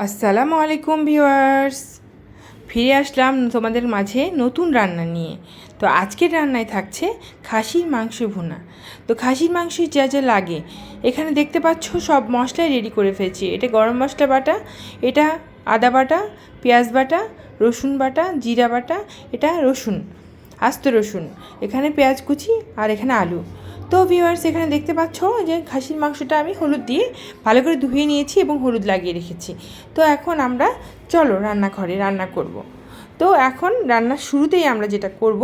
আসসালামু আলাইকুম ভিউয়ার্স। ফিরে আসলাম তোমাদের মাঝে নতুন রান্না নিয়ে। তো আজকের রান্নায় থাকছে খাসির মাংস ভুনা। তো খাসির মাংস যা যা লাগে, এখানে দেখতে পাচ্ছ সব মশলাই রেডি করে ফেলছি। এটা গরম মশলা বাটা, এটা আদা বাটা, পেঁয়াজ বাটা, রসুন বাটা, জিরা বাটা, এটা রসুন, আস্ত রসুন, এখানে পেঁয়াজ কুচি আর এখানে আলু। তো ভিউয়ার্স এখানে দেখতে পাচ্ছ যে খাসির মাংসটা আমি হলুদ দিয়ে ভালো করে ধুয়ে নিয়েছি এবং হলুদ লাগিয়ে রেখেছি। তো এখন আমরা চলো রান্নাঘরে রান্না করব। তো এখন রান্নার শুরুতেই আমরা যেটা করব,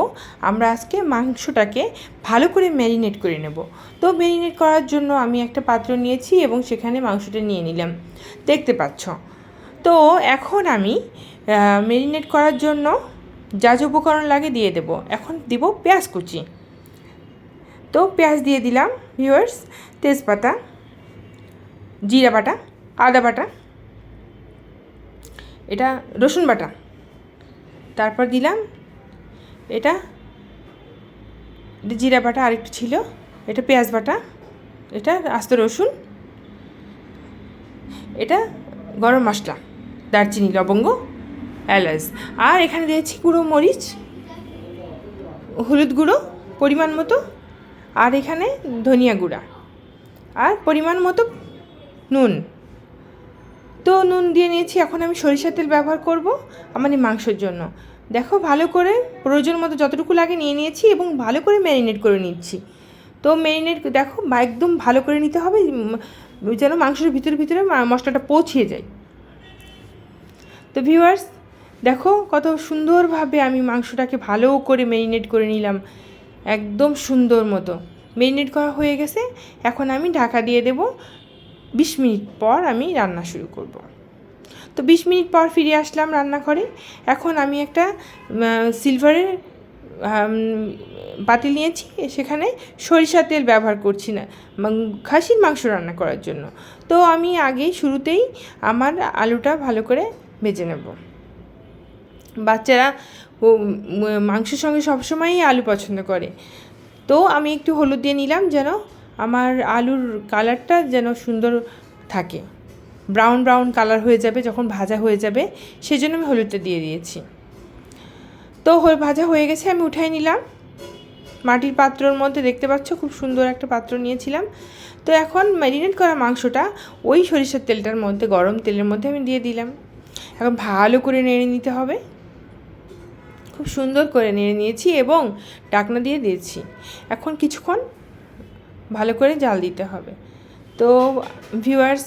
আমরা আজকে মাংসটাকে ভালো করে ম্যারিনেট করে নেব। তো ম্যারিনেট করার জন্য আমি একটা পাত্র নিয়েছি এবং সেখানে মাংসটা নিয়ে নিলাম। দেখতে পাচ্ছ? তো এখন আমি ম্যারিনেট করার জন্য যা যা উপকরণ লাগে দিয়ে দেব। এখন দিব পেঁয়াজ কুচি। তো পেঁয়াজ দিয়ে দিলাম ভিউয়ার্স তেজপাতা, জিরা বাটা, আদা বাটা, এটা রসুন বাটা, তারপর দিলাম, এটা জিরা বাটা আরেকটু ছিল, এটা পেঁয়াজ বাটা, এটা আস্ত রসুন, এটা গরম মশলা, দারচিনি, লবঙ্গ, এলাচ, আর এখানে দিয়েছি গুঁড়ো মরিচ, হলুদ গুঁড়ো, পরিমাণ মতো আর এখানে ধনিয়া গুঁড়া। আর পরিমাণ মতো নুন। তো নুন দিয়ে নিয়েছি, এখন আমি সরিষার তেল ব্যবহার করব আমার এই মাংসের জন্য। দেখো, ভালো করে প্রয়োজন মতো যতটুকু লাগে নিয়ে নিয়েছি এবং ভালো করে ম্যারিনেট করে নিচ্ছি। তো ম্যারিনেট, দেখো একদম ভালো করে নিতে হবে যেন মাংসের ভিতরে ভিতরে মশলাটা পৌঁছিয়ে যায়। তো ভিউয়ার্স দেখো, কত সুন্দরভাবে আমি মাংসটাকে ভালো করে ম্যারিনেট করে নিলাম। একদম সুন্দর মতো। ম্যারিনেট করা হয়ে গেছে। এখন আমি ঢাকা দিয়ে দেব। বিশ মিনিট পর আমি রান্না শুরু করব। তো বিশ মিনিট পর ফিরে আসলাম রান্নাঘরে। এখন আমি একটা সিলভারের পাতিল নিয়েছি। সেখানে সরিষার তেল ব্যবহার করছি না খাসির মাংস রান্না করার জন্য। তো আমি আগেই শুরুতেই আমার আলুটা ভালো করে ভেজে নেব। বাচ্চারা মাংসের সঙ্গে সবসময়ই আলু পছন্দ করে। তো আমি একটু হলুদ দিয়ে নিলাম যেন আমার আলুর কালারটা যেন সুন্দর থাকে। ব্রাউন ব্রাউন কালার হয়ে যাবে, যখন ভাজা হয়ে যাবে সেই জন্য আমি হলুদটা দিয়ে দিয়েছি। তো ভাজা হয়ে গেছে, আমি উঠাই নিলাম। মাটির পাত্রর মধ্যে দেখতে পাচ্ছ, খুব সুন্দর একটা পাত্র নিয়েছিলাম। তো এখন ম্যারিনেট করা মাংসটা ওই সরিষার তেলটার মধ্যে, গরম তেলের মধ্যে আমি দিয়ে দিলাম। এখন ভালো করে নেড়ে নিতে হবে। খুব সুন্দর করে নেড়ে নিয়েছি এবং ডাকনা দিয়ে দিয়েছি। এখন কিছুক্ষণ ভালো করে জাল দিতে হবে। তো ভিউয়ার্স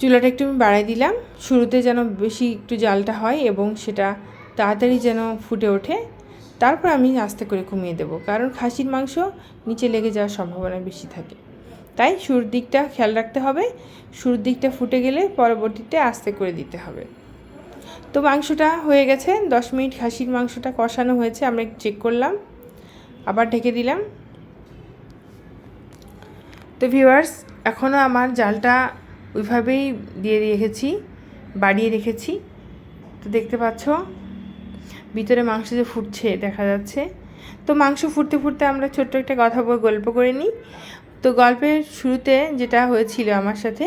চুলাটা একটু আমি বাড়াই দিলাম। শুরুতে যেন বেশি একটু জালটা হয় এবং সেটা তাড়াতাড়ি যেন ফুটে ওঠে। তারপর আমি আস্তে করে কমিয়ে দেবো, কারণ খাসির মাংস নিচে লেগে যাওয়ার সম্ভাবনা বেশি থাকে। তাই শুরুর দিকটা খেয়াল রাখতে হবে। শুরুর দিকটা ফুটে গেলে পরবর্তীতে আস্তে করে দিতে হবে। তো মাংসটা হয়ে গেছে, দশ মিনিট খাসির মাংসটা কষানো হয়েছে, আমরা চেক করলাম। আবার ঢেকে দিলাম। তো ভিউয়ার্স এখনও আমার জালটা ওইভাবেই দিয়ে রেখেছি, বাড়িয়ে রেখেছি। তো দেখতে পাচ্ছ, ভিতরে মাংস যে ফুটছে, দেখা যাচ্ছে। তো মাংস ফুটতে ফুটতে আমরা ছোট্ট একটা কথা গল্প করে নিই। তো গল্পের শুরুতে যেটা হয়েছিল আমার সাথে,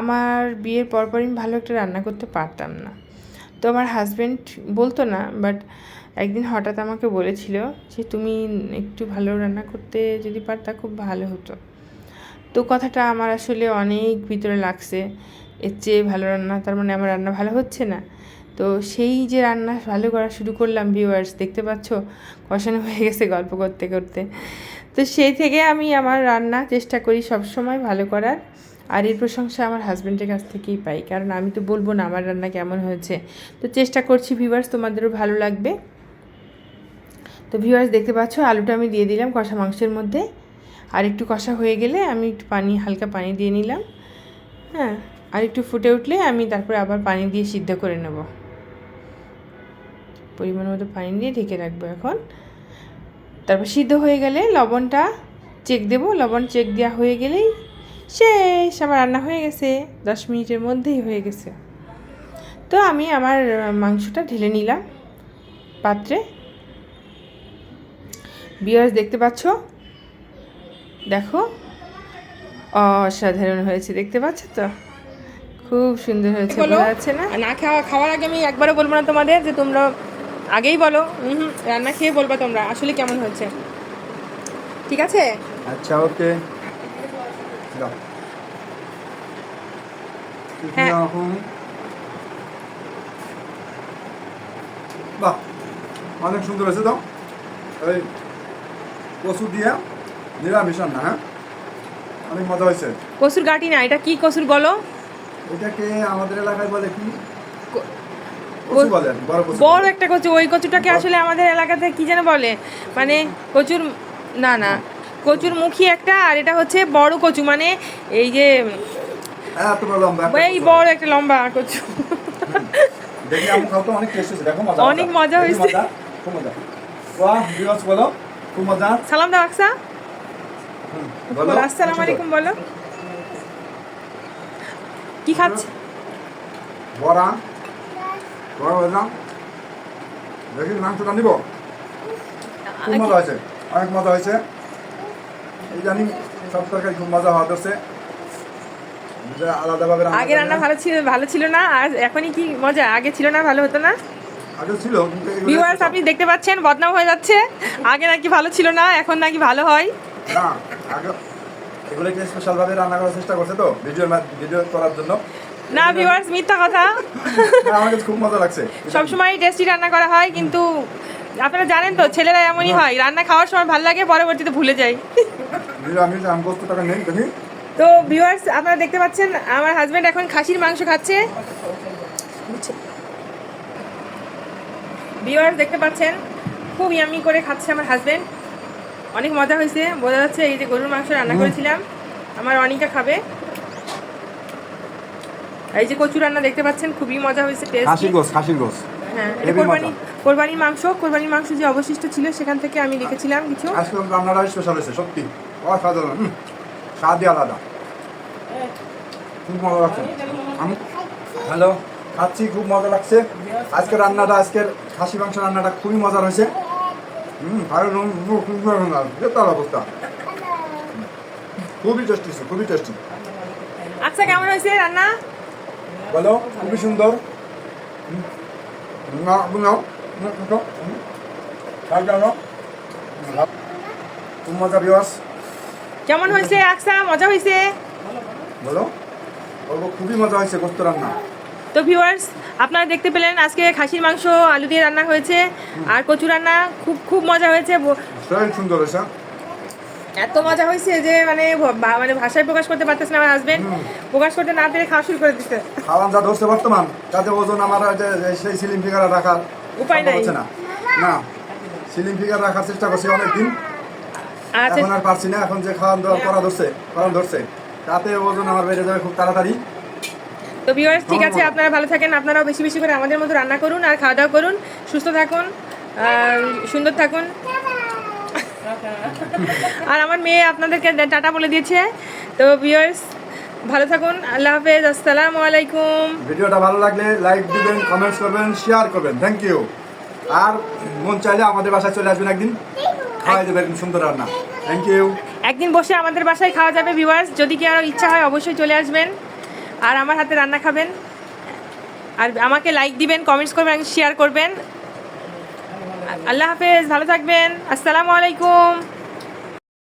আমার বিয়ের পরপরই ভালো একটা রান্না করতে পারতাম না। তো আমার হাজব্যান্ড বলতো না বাট একদিন হঠাৎ আমাকে বলেছিল যে, তুমি একটু ভালো রান্না করতে যদি পারতা, খুব ভালো হতো। তো কথাটা আমার আসলে অনেক ভিতরে লাগছে। এর চেয়ে ভালো রান্না, তার মানে আমার রান্না ভালো হচ্ছে না। তো সেই যে রান্না ভালো করা শুরু করলাম ভিউয়ার্স দেখতে পাচ্ছ? কষানো হয়ে গেছে গল্প করতে করতে। তো সেই থেকে আমি আমার রান্না চেষ্টা করি সবসময় ভালো করার। আর এর প্রশংসা আমার হাজব্যান্ডের কাছ থেকেই পাই। কারণ আমি তো বলব না আমার রান্না কেমন হয়েছে। তো চেষ্টা করছি ভিউয়ার্স তোমাদেরও ভালো লাগবে। তো ভিউয়ার্স দেখতে পাচ্ছ, আলুটা আমি দিয়ে দিলাম কষা মাংসের মধ্যে। আর একটু কষা হয়ে গেলে আমি একটু পানি, হালকা পানি দিয়ে নিলাম। হ্যাঁ আর একটু ফুটে উঠলে আমি তারপরে আবার পানি দিয়ে সিদ্ধ করে নেব। পরিমাণ মতো পানি দিয়ে ঢেকে রাখব এখন। তারপর সিদ্ধ হয়ে গেলে লবণটা চেক দেবো। লবণ চেক দেওয়া হয়ে গেলেই শেষ আমার রান্না হয়ে গেছে। দশ মিনিটের মধ্যেই হয়ে গেছে। তো আমি আমার মাংসটা ঢেলে নিলাম পাত্রে। বিয়ার্স দেখতে পাচ্ছ? দেখো অসাধারণ হয়েছে দেখতে পাচ্ছ তো? খুব সুন্দর হয়েছে বলো। যাচ্ছে না? না খাওয়া খাওয়ার আগে আমি একবারও বলব না তোমাদের যে তোমরা আগেই বলো। হুম হুম, রান্না খেয়ে বলবা তোমরা আসলে কেমন হয়েছে? ঠিক আছে? আচ্ছা ওকে। দাও। বাহ অনেক সুন্দর হয়েছে তো এই কচু দিয়ে নিরামিষ রান্না হ্যাঁ অনেক মজা হয়েছে কসুর গাটি না এটা কি কসুর বলো এটাকে আমাদের এলাকায় বলে কি বড় একটা কচু ওই কচুটাকে আসলে আমাদের এলাকাতে কি যেন বলে মানে কচুর না না কচুর মুখী একটা আর এটা হচ্ছে বড় কচু মানে এই যে হ্যাঁ এই বড় একটা লম্বা কচু। অনেক মজা হয়েছে। সালাম দাও আকসা। আসসালামু। আলাইকুম বলো। কি খাচ্ছে? বড়া। বড়া বললাম দেখি মাংসটা নিব। খুব মজা হয়েছে। অনেক মজা হয়েছে। এই জানি সব তরকারি খুব মজা হওয়া ধরছে আলাদাভাবে আগে রান্না ভালো ছিল ভালো ছিল না আর এখনই কি মজা? আগে ছিল না ভালো হতো না? আগে ছিল ভিউয়ার্স আপনি দেখতে পাচ্ছেন বদনাম হয়ে যাচ্ছে। আগে নাকি ভালো ছিল না এখন নাকি ভালো হয়। না আগে এগুলোকে স্পেশাল ভাবে রান্না করার চেষ্টা করছে তো? ভিডিও ভিডিও করার জন্য। না ভিউয়ার্স মিথ্যা কথা। আমার কাছে খুব মজা লাগছে। সবসময় টেস্টি রান্না করা হয় কিন্তু আপনারা জানেন তো ছেলেরা এমনই হয়। রান্না খাওয়ার সময় ভালো লাগে পরবর্তীতে ভুলে যায়। তো ভিউয়ার্স আপনারা দেখতে পাচ্ছেন আমার হাজবেন্ড এখন খাসির মাংস খাচ্ছে। ভিউয়ার্স দেখতে পাচ্ছেন খুব ইয়ামি করে খাচ্ছে আমার হাজবেন্ড অনেক মজা হয়েছে বোঝা যাচ্ছে এই যে গরুর মাংস রান্না করেছিলাম। আমার অনিকা খাবে। এই যে কচু রান্না দেখতে পাচ্ছেন খুবই মজা হয়েছে টেস্ট খাসির গোস খাসির গোস হ্যাঁ কোরবানি কোরবানির মাংস কোরবানির মাংস যে অবশিষ্ট ছিল সেখান থেকে আমি রেখেছিলাম কিছু। আজকে রান্নাটা স্পেশাল হয়েছে সত্যি। অসাধারণ। হুম, স্বাদই আলাদা। খুব মজা লাগছে। আমি হ্যালো খাচ্ছি খুব মজা লাগছে। আজকে রান্নাটা আজকের খাসি মাংস রান্নাটা খুবই মজার হয়েছে। হুম ভালো বেতাল অবস্থা। খুবই টেস্টি খুবই টেস্টি আচ্ছা কেমন হয়েছে রান্না? বলো খুবই সুন্দর। খুব মজা বিবাস কেমন হয়েছে আকসা? মজা হয়েছে? বলো। বলব খুবই মজা হয়েছে গোস্ত রান্না। তো ভিউয়ার্স আপনারা দেখতে পেলেন আজকে খাসির মাংস আলু দিয়ে রান্না হয়েছে আর কচু রান্না খুব খুব মজা হয়েছে। সুন্দর হয়েছে। এত মজা হয়েছে যে মানে মানে ভাষায় প্রকাশ করতে পারতেছে না আমার হাজবেন্ড প্রকাশ করতে না পেরে খাওয়া শুরু করে দিচ্ছে খাওয়ান যা ধরছে বর্তমান তাতে ওজন আমার সেই সিলিং ফিগার রাখার উপায় নাই। না। না সিলিং ফিগার রাখার চেষ্টা করছি অনেকদিন। এখন আর পারছি না এখন যে খাওয়ান দাওয়া করা ধরছে করা ধরছে তাতে ওজন আমার বেড়ে যাবে খুব তাড়াতাড়ি। তো ভিউয়ার্স ঠিক আছে আপনারা ভালো থাকেন আপনারাও বেশি বেশি করে আমাদের মতো রান্না করুন আর খাওয়া দাওয়া করুন সুস্থ থাকুন সুন্দর থাকুন। আর আমার মেয়ে আপনাদেরকে টাটা বলে দিয়েছে। তো ভিউয়ার্স ভালো থাকুন আল্লাহ হাফেজ আসসালামু আলাইকুম। ভিডিওটা ভালো লাগলে লাইক দিবেন কমেন্টস করবেন শেয়ার করবেন থ্যাংক ইউ আর মন চাইলে আমাদের বাসায় চলে আসবেন একদিন। খাওয়াই যাবে সুন্দর রান্না। থ্যাংক ইউ একদিন বসে আমাদের বাসায় খাওয়া যাবে ভিউয়ার্স যদি কি আরও ইচ্ছা হয়, অবশ্যই চলে আসবেন। আর আমার হাতে রান্না খাবেন। আর আমাকে লাইক দিবেন কমেন্টস করবেন শেয়ার করবেন। আল্লাহ হাফেজ, ভালো থাকবেন। আসসালামু আলাইকুম।